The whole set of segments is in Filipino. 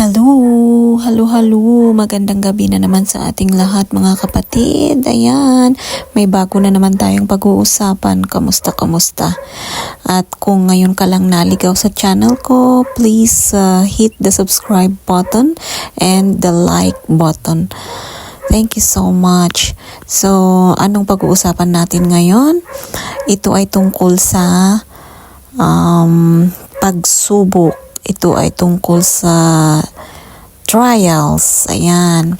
Hello, hello, hello. Magandang gabi na naman sa ating lahat mga kapatid. Ayan, may bago na naman tayong pag-uusapan. Kamusta, kamusta? At kung ngayon ka lang naligaw sa channel ko, please uh, hit the subscribe button and the like button. Thank you so much. So, anong pag-uusapan natin ngayon? Ito ay tungkol sa um, pagsubok. Ito ay tungkol sa trials. Ayan.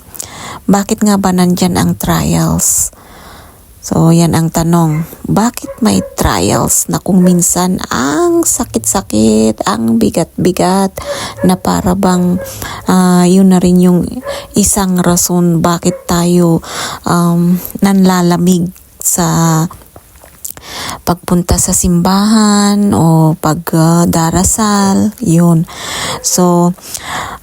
Bakit nga ba nandyan ang trials? So, yan ang tanong. Bakit may trials na kung minsan ang sakit-sakit, ang bigat-bigat, na para bang ah, yun na rin yung isang rason bakit tayo um, nanlalamig sa pagpunta sa simbahan o pagdarasal, yun. So,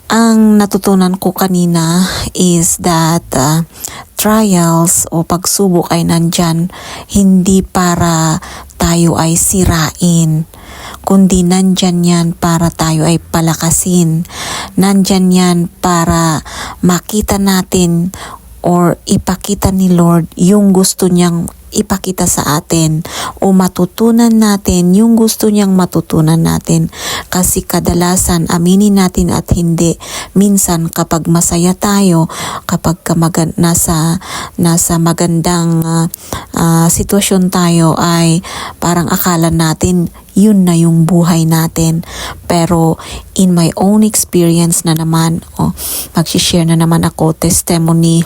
ang natutunan ko kanina is that uh, trials o pagsubok ay nandyan hindi para tayo ay sirain kundi nandyan yan para tayo ay palakasin. Nandyan yan para makita natin or ipakita ni Lord yung gusto niyang ipakita sa atin o matutunan natin yung gusto niyang matutunan natin. Kasi kadalasan aminin natin at hindi. Minsan kapag masaya tayo kapag ka magan- nasa nasa magandang ah, ah, sitwasyon tayo ay parang akala natin yun na yung buhay natin. Pero in my own experience na naman oh, mag-share na naman ako testimony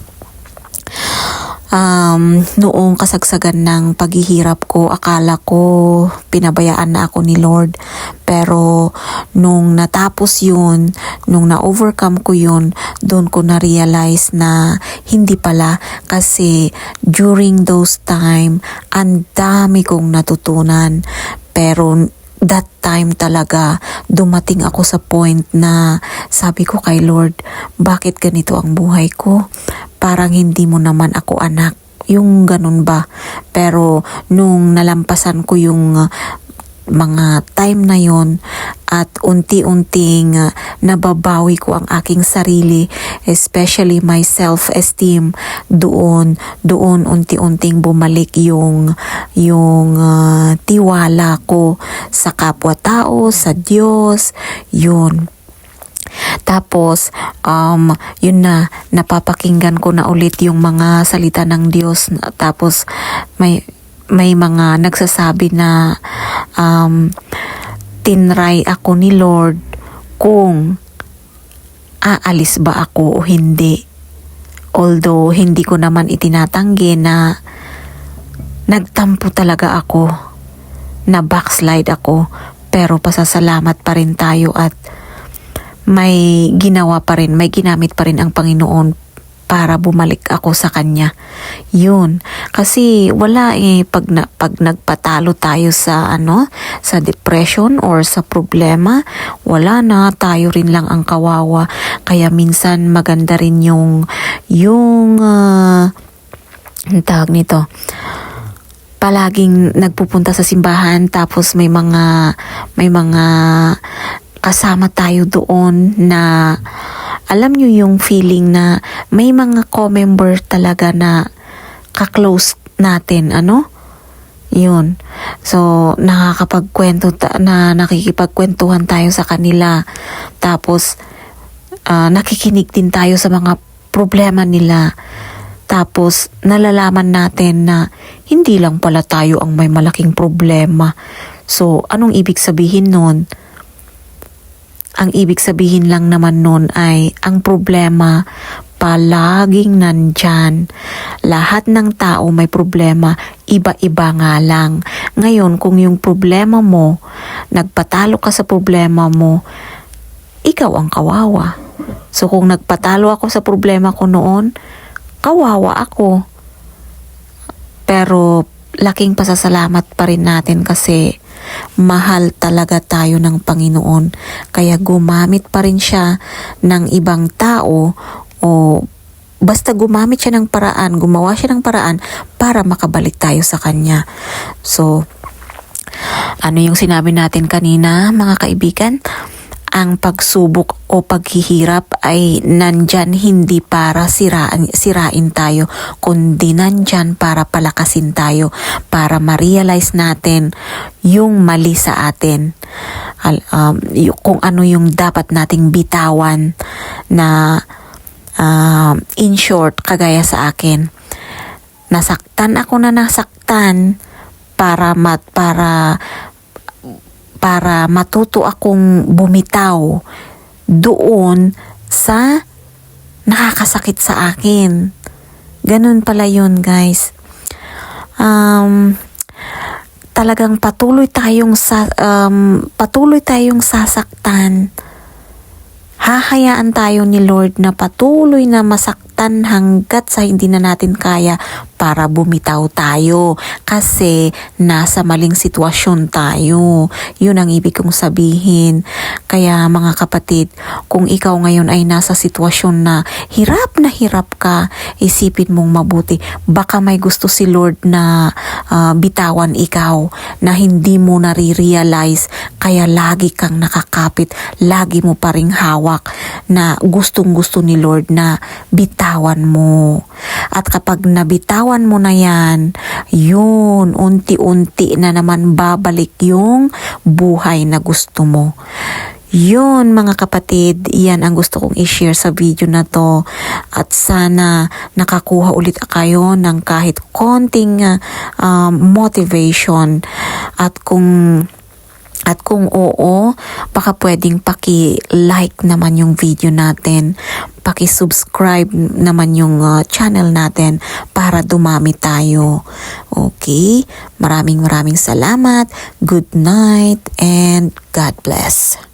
um, noong kasagsagan ng paghihirap ko, akala ko pinabayaan na ako ni Lord. Pero nung natapos yun, nung na-overcome ko yun, doon ko na-realize na hindi pala kasi during those time, ang dami kong natutunan. Pero that time talaga dumating ako sa point na sabi ko kay Lord, bakit ganito ang buhay ko? Parang hindi mo naman ako anak. Yung ganun ba? Pero nung nalampasan ko yung mga time na yon at unti-unting uh, nababawi ko ang aking sarili especially my self-esteem doon doon unti-unting bumalik yung yung uh, tiwala ko sa kapwa-tao sa Diyos yun tapos, um, yun na, napapakinggan ko na ulit yung mga salita ng Diyos. Tapos, may, may mga nagsasabi na um, tinry ako ni Lord kung aalis ba ako o hindi. Although, hindi ko naman itinatanggi na nagtampo talaga ako, na backslide ako, pero pasasalamat pa rin tayo at may ginawa pa rin, may ginamit pa rin ang Panginoon para bumalik ako sa Kanya. Yun. Kasi wala eh, pag, na, pag nagpatalo tayo sa ano, sa depression or sa problema, wala na, tayo rin lang ang kawawa. Kaya minsan maganda rin yung, yung, uh, tawag nito, palaging nagpupunta sa simbahan tapos may mga may mga kasama tayo doon na alam nyo yung feeling na may mga co-member talaga na kaklose natin, ano? Yun. So, nakakapagkwento ta- na nakikipagkwentuhan tayo sa kanila. Tapos, ah, nakikinig din tayo sa mga problema nila. Tapos, nalalaman natin na hindi lang pala tayo ang may malaking problema. So, anong ibig sabihin nun? Ang ibig sabihin lang naman nun ay ang problema palaging nandyan. Lahat ng tao may problema, iba-iba nga lang. Ngayon, kung yung problema mo, nagpatalo ka sa problema mo, ikaw ang kawawa. So kung nagpatalo ako sa problema ko noon, kawawa ako. Pero laking pasasalamat pa rin natin kasi mahal talaga tayo ng Panginoon. Kaya gumamit pa rin siya ng ibang tao o basta gumamit siya ng paraan, gumawa siya ng paraan para makabalik tayo sa Kanya. So, ano yung sinabi natin kanina mga kaibigan? Ang pagsubok o paghihirap ay nandyan hindi para siraan, sirain tayo, kundi nandyan para palakasin tayo, para ma-realize natin yung mali sa atin. Um, kung ano yung dapat nating bitawan na um, in short, kagaya sa akin, nasaktan ako na nasaktan para mat para para matuto akong bumitaw doon sa nakakasakit sa akin. Ganun pala yun, guys. Um, talagang patuloy tayong sa um, patuloy tayong sasaktan. Hahayaan tayo ni Lord na patuloy na masaktan hanggat sa hindi na natin kaya para bumitaw tayo kasi nasa maling sitwasyon tayo. Yun ang ibig kong sabihin. Kaya mga kapatid, kung ikaw ngayon ay nasa sitwasyon na hirap na hirap ka, isipin mong mabuti. Baka may gusto si Lord na ah, bitawan ikaw na hindi mo nare-realize kaya lagi kang nakakapit, lagi mo pa ring hawak na gustong gusto ni Lord na bitawan mo. At kapag nabitawan mo na yan, yun, unti-unti na naman babalik yung buhay na gusto mo. Yun mga kapatid, yan ang gusto kong i-share sa video na to at sana nakakuha ulit kayo ng kahit konting uh, um, motivation at kung at kung oo, baka pwedeng paki-like naman yung video natin, paki-subscribe naman yung uh, channel natin para dumami tayo. Okay? Maraming maraming salamat. Good night and God bless.